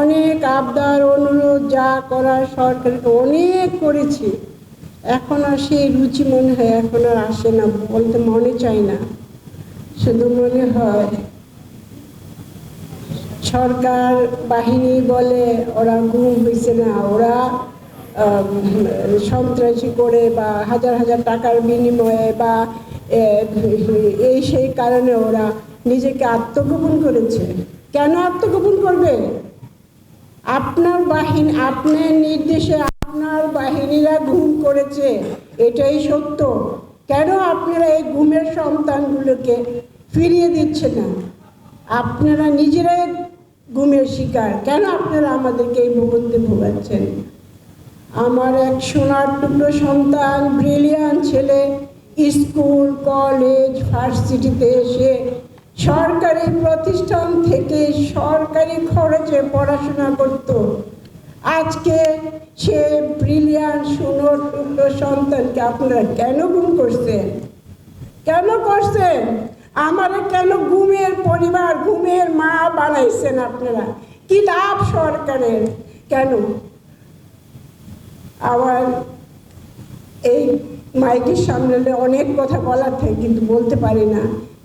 অনেক আবদার, অনুরোধ যা করার সরকারকে অনেক করেছি। এখন আর সেই রুচি মনে হয় এখন আর আসে না, বলতে মনে চায় না। শুধু মনে হয় সরকার বাহিনী বলে ওরা ঘুম হয়েছে না, ওরা সন্ত্রাসী করে বা হাজার হাজার টাকার বিনিময়ে বা এই সেই কারণে ওরা নিজেকে আত্মগোপন করেছে। কেন আত্মগোপন করবে? আপনার বাহিনী, আপনার নির্দেশে আপনার বাহিনীরা ঘুম করেছে। এটাই সত্য। কেন আপনারা এই ঘুমের সন্তানগুলোকে ফিরিয়ে দিচ্ছে না? আপনারা নিজেরাই ঘুমের শিকার। কেন আপনারা আমাদেরকে এই ভুগন্তে ভোগাচ্ছেন? আমার এক সোনার টুকরো সন্তান ব্রিলিয়ান ছেলে, স্কুল কলেজ ভার্সিটিতে এসে সরকারি প্রতিষ্ঠান থেকে সরকারি খরচে পড়াশোনা করত। আজকে সে ব্রিলিয়ান সোনার টুকরো সন্তানকে আপনারা কেন গুম করছেন? কেন করছেন? আমারে কেন ঘুমের পরিবার, ঘুমের মা বানাইছেন আপনারা? কি লাভ সরকারের? কেন? আবার এই মাইকের সামনে অনেক কথা বলার থাকে, কিন্তু বলতে পারি না।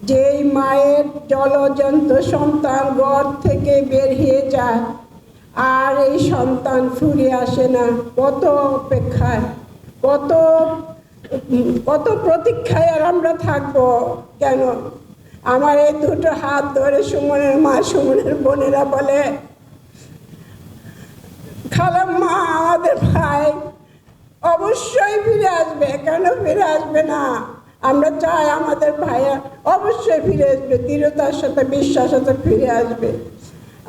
যেই মায়ের জলজন্ত সন্তান ঘর থেকে বের হয়ে যায়, আর এই সন্তান ফিরে আসে না। কত অপেক্ষায়, কত কত প্রতীক্ষায় আর আমরা থাকব কেন? আমার এই দুটো হাত ধরে সুমনের মা, সুমনের বোনেরা বলে খালাম মা আমাদের ভাই অবশ্যই ফিরে আসবে, কেন ফিরে আসবে না? আমরা চাই আমাদের ভাইয়া অবশ্যই ফিরে আসবে, দৃঢ়তার সাথে বিশ্বাসের সাথে ফিরে আসবে।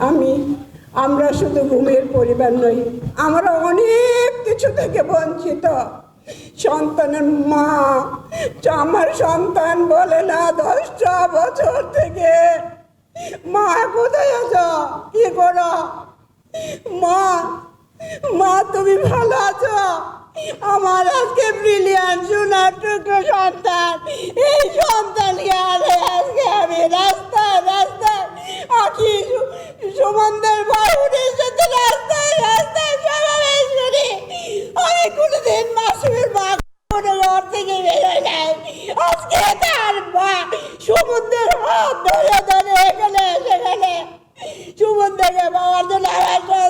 আমি, আমরা শুধু ঘুমের পরিবার নই, আমরা অনেক কিছু থেকে বঞ্চিত। সন্তানের মা, আমার সন্তান বলে না, দশটা বছর থেকে। মা, কোথায় আছো? কি করো? মা মা, তুমি ভালো আছো? আমার আজকে ব্রিলিয়ান সোনার টুকরো সন্তান। এই সন্তানকে আরে আজকে আমি রাস্তায় রাস্তায় আখি সুমন্দের সাথে রাস্তায় রাস্তায় সমাবেশ করি আমি কোনোদিন মাসুমের মা কোনো ঘর থেকে বেরোয় নাই। আজকে তার মা সমুদ্রের হাত ধরে ধরে এখানে, সেখানে। সমুদ্রকে বাবার জন্য আমার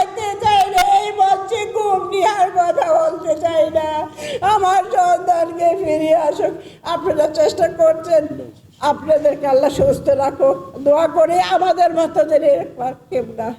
আপনারা চেষ্টা করছেন। আপনাদেরকে আল্লাহ সুস্থ রাখো দোয়া করে আমাদের মতো কেউ না।